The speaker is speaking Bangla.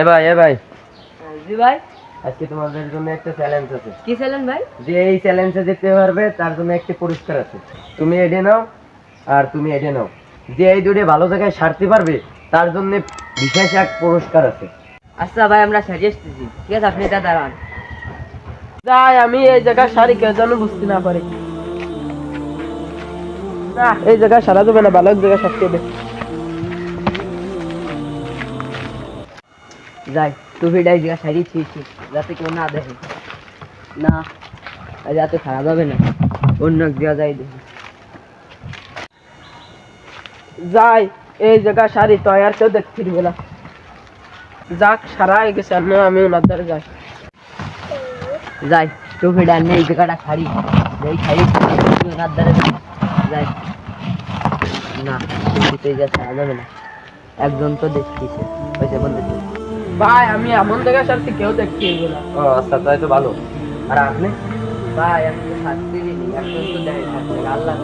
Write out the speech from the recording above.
এ ভাই এ ভাই। জি ভাই। আজকে তোমাদের জন্য একটা চ্যালেঞ্জ আছে। কি ছিলেন ভাই? যে এই চ্যালেঞ্জে যেতে পারবে তার জন্য একটি পুরস্কার আছে। তুমি এডে নাও আর তুমি এডে নাও। যে এই দুটো ভালো জায়গায় সারতে পারবে তার জন্য বিশেষ এক পুরস্কার আছে। আচ্ছা ভাই আমরা এসতেছি ঠিক আছে আপনি এটা দাঁড়ান। যাই আমি এই জায়গায় শাড়ি কেউ যেন বুঝতে না পারি। না এই জায়গায় সারা যাবে না ভালো এক জায়গায় সারতে হবে। যাই টুপিটা এই জায়গায় সারিয়ে ছিয়েছি যাতে কেউ না দেখে। না যাতে খারাপ হবে না। অন্য এক জায়গায় যাই দেখি। যাই, এই জায়গা সারি তো আর কেউ দেখতে দিবে না। যাক, সারা গেছে না, আমি ওনার দ্বারা যাই। যাই টুপিটা নিয়ে এই জায়গাটা ছাড়ি। এই খাই ওনার দ্বারা যাই। না টুপিতে যা ছাড়া যাবে না। একজন তো দেখতেছে হয়েছে বলতেছে ভাই আমি এমন জায়গায় সারছি কেউ দেখছি এগুলো ও আচ্ছা তাই তো ভালো। আর আপনি? ভাই আমি তো দিইনি একজন তো দেয় আল্লাহ।